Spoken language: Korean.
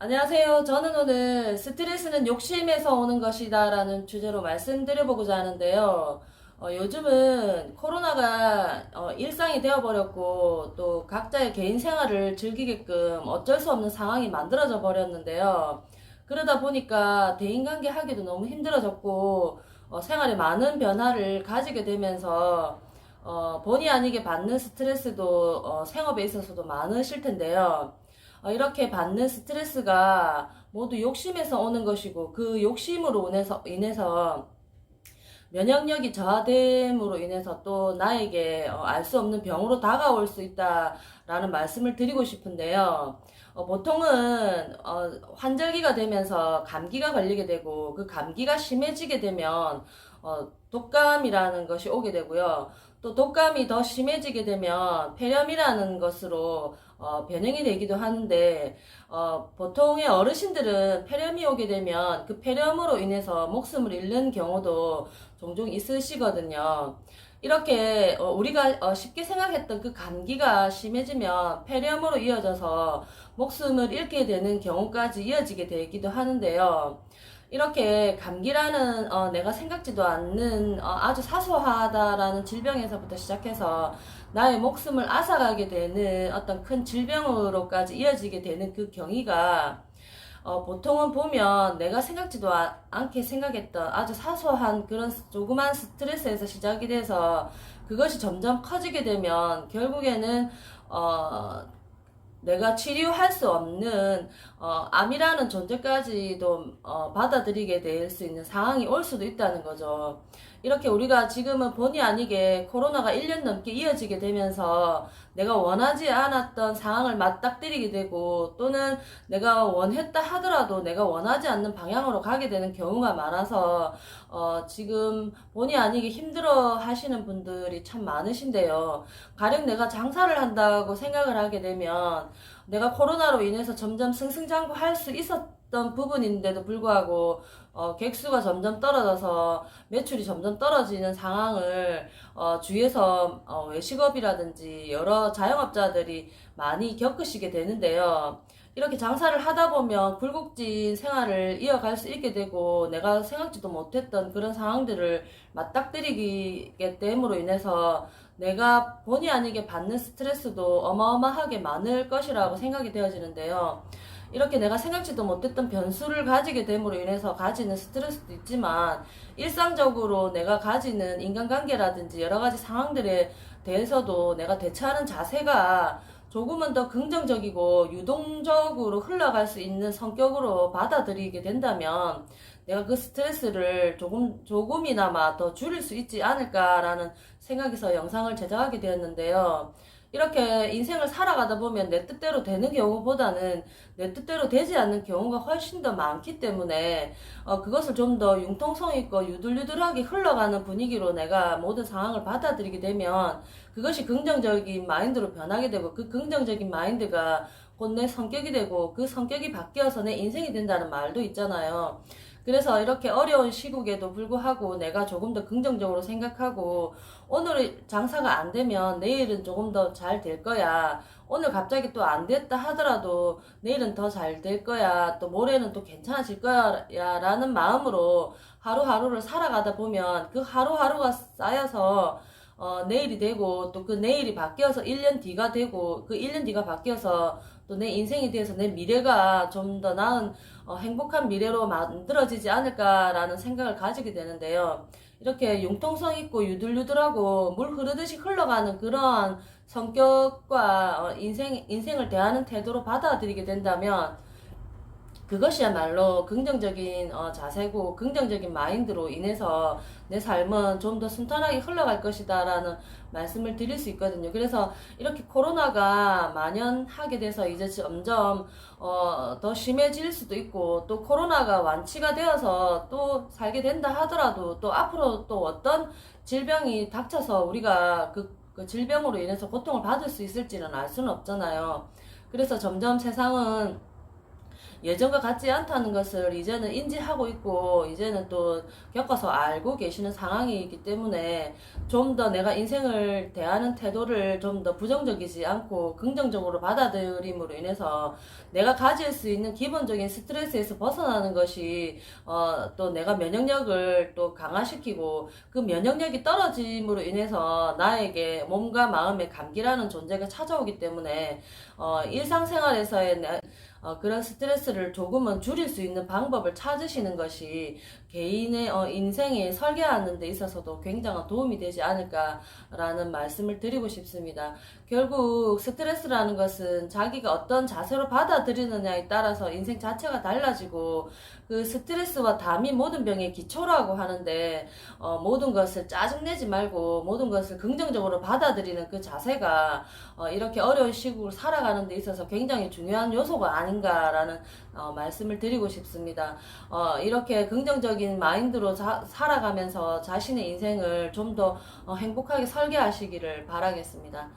안녕하세요. 저는 오늘 스트레스는 욕심에서 오는 것이다 라는 주제로 말씀드려보고자 하는데요. 어, 요즘은 코로나가 어, 일상이 되어버렸고 또 각자의 개인 생활을 즐기게끔 어쩔 수 없는 상황이 만들어져 버렸는데요. 그러다 보니까 대인관계 하기도 너무 힘들어졌고 어, 생활에 많은 변화를 가지게 되면서 어, 본의 아니게 받는 스트레스도 어, 생업에 있어서도 많으실 텐데요. 어, 이렇게 받는 스트레스가 모두 욕심에서 오는 것이고 그 욕심으로 인해서, 인해서 면역력이 저하됨으로 인해서 또 나에게 알 수 없는 병으로 다가올 수 있다라는 말씀을 드리고 싶은데요. 어, 보통은 어, 환절기가 되면서 감기가 걸리게 되고 그 감기가 심해지게 되면 어, 독감이라는 것이 오게 되고요. 또 독감이 더 심해지게 되면 폐렴이라는 것으로 어, 변형이 되기도 하는데 어, 보통의 어르신들은 폐렴이 오게 되면 그 폐렴으로 인해서 목숨을 잃는 경우도 종종 있으시거든요. 이렇게 어, 우리가 어, 쉽게 생각했던 그 감기가 심해지면 폐렴으로 이어져서 목숨을 잃게 되는 경우까지 이어지게 되기도 하는데요. 이렇게 감기라는 어, 내가 생각지도 않는 어, 아주 사소하다라는 질병에서부터 시작해서 나의 목숨을 앗아가게 되는 어떤 큰 질병으로까지 이어지게 되는 그 경위가 어, 보통은 보면 내가 생각지도 아- 않게 생각했던 아주 사소한 그런 조그만 스트레스에서 시작이 돼서 그것이 점점 커지게 되면 결국에는 어, 내가 치료할 수 없는 어, 암이라는 존재까지도 어, 받아들이게 될 수 있는 상황이 올 수도 있다는 거죠. 이렇게 우리가 지금은 본의 아니게 코로나가 1년 넘게 이어지게 되면서 내가 원하지 않았던 상황을 맞닥뜨리게 되고 또는 내가 원했다 하더라도 내가 원하지 않는 방향으로 가게 되는 경우가 많아서 어, 지금 본의 아니게 힘들어 하시는 분들이 참 많으신데요. 가령 내가 장사를 한다고 생각을 하게 되면 내가 코로나로 인해서 점점 승승장구 할 수 있었던 부분인데도 불구하고 어, 객수가 점점 떨어져서 매출이 점점 떨어지는 상황을 어, 주위에서 어, 외식업이라든지 여러 자영업자들이 많이 겪으시게 되는데요. 이렇게 장사를 하다 보면 굴곡진 생활을 이어갈 수 있게 되고 내가 생각지도 못했던 그런 상황들을 맞닥뜨리게 됨으로 인해서 내가 본의 아니게 받는 스트레스도 어마어마하게 많을 것이라고 생각이 되어지는데요. 이렇게 내가 생각지도 못했던 변수를 가지게 됨으로 인해서 가지는 스트레스도 있지만 일상적으로 내가 가지는 인간관계라든지 여러 가지 상황들에 대해서도 내가 대처하는 자세가 조금은 더 긍정적이고 유동적으로 흘러갈 수 있는 성격으로 받아들이게 된다면 내가 그 스트레스를 조금, 조금이나마 더 줄일 수 있지 않을까라는 생각에서 영상을 제작하게 되었는데요. 이렇게 인생을 살아가다 보면 내 뜻대로 되는 경우보다는 내 뜻대로 되지 않는 경우가 훨씬 더 많기 때문에 어, 그것을 좀 더 융통성 있고 유들유들하게 흘러가는 분위기로 내가 모든 상황을 받아들이게 되면 그것이 긍정적인 마인드로 변하게 되고 그 긍정적인 마인드가 곧 내 성격이 되고 그 성격이 바뀌어서 내 인생이 된다는 말도 있잖아요. 그래서 이렇게 어려운 시국에도 불구하고 내가 조금 더 긍정적으로 생각하고 오늘 장사가 안 되면 내일은 조금 더 잘 될 거야. 오늘 갑자기 또 안 됐다 하더라도 내일은 더 잘 될 거야. 또 모레는 또 괜찮아질 거야. 라는 마음으로 하루하루를 살아가다 보면 그 하루하루가 쌓여서 어, 내일이 되고 또 그 내일이 바뀌어서 1년 뒤가 되고 그 1년 뒤가 바뀌어서 또 내 인생에 대해서 내 미래가 좀 더 나은 어, 행복한 미래로 만들어지지 않을까라는 생각을 가지게 되는데요. 이렇게 융통성 있고 유들유들하고 물 흐르듯이 흘러가는 그러한 성격과 어, 인생, 인생을 대하는 태도로 받아들이게 된다면 그것이야말로 긍정적인 어, 자세고 긍정적인 마인드로 인해서 내 삶은 좀 더 순탄하게 흘러갈 것이다 라는 말씀을 드릴 수 있거든요. 그래서 이렇게 코로나가 만연하게 돼서 이제 점점 어, 더 심해질 수도 있고 또 코로나가 완치가 되어서 또 살게 된다 하더라도 또 앞으로 또 어떤 질병이 닥쳐서 우리가 그, 그 질병으로 인해서 고통을 받을 수 있을지는 알 수는 없잖아요. 그래서 점점 세상은 예전과 같지 않다는 것을 이제는 인지하고 있고 이제는 또 겪어서 알고 계시는 상황이기 때문에 좀 더 내가 인생을 대하는 태도를 좀 더 부정적이지 않고 긍정적으로 받아들임으로 인해서 내가 가질 수 있는 기본적인 스트레스에서 벗어나는 것이 어, 또 내가 면역력을 또 강화시키고 그 면역력이 떨어짐으로 인해서 나에게 몸과 마음의 감기라는 존재가 찾아오기 때문에 어, 일상생활에서의 그런 스트레스를 조금은 줄일 수 있는 방법을 찾으시는 것이 개인의 어, 인생에 설계하는 데 있어서도 굉장한 도움이 되지 않을까라는 말씀을 드리고 싶습니다. 결국 스트레스라는 것은 자기가 어떤 자세로 받아들이느냐에 따라서 인생 자체가 달라지고 그 스트레스와 담이 모든 병의 기초라고 하는데 어, 모든 것을 짜증내지 말고 모든 것을 긍정적으로 받아들이는 그 자세가 어, 이렇게 어려운 시국을 살아가는 데 있어서 굉장히 중요한 요소가 아닌가라는 어, 말씀을 드리고 싶습니다. 어, 이렇게 긍정적인 마인드로 자- 살아가면서 자신의 인생을 좀더 어, 행복하게 설계하시기를 바라겠습니다.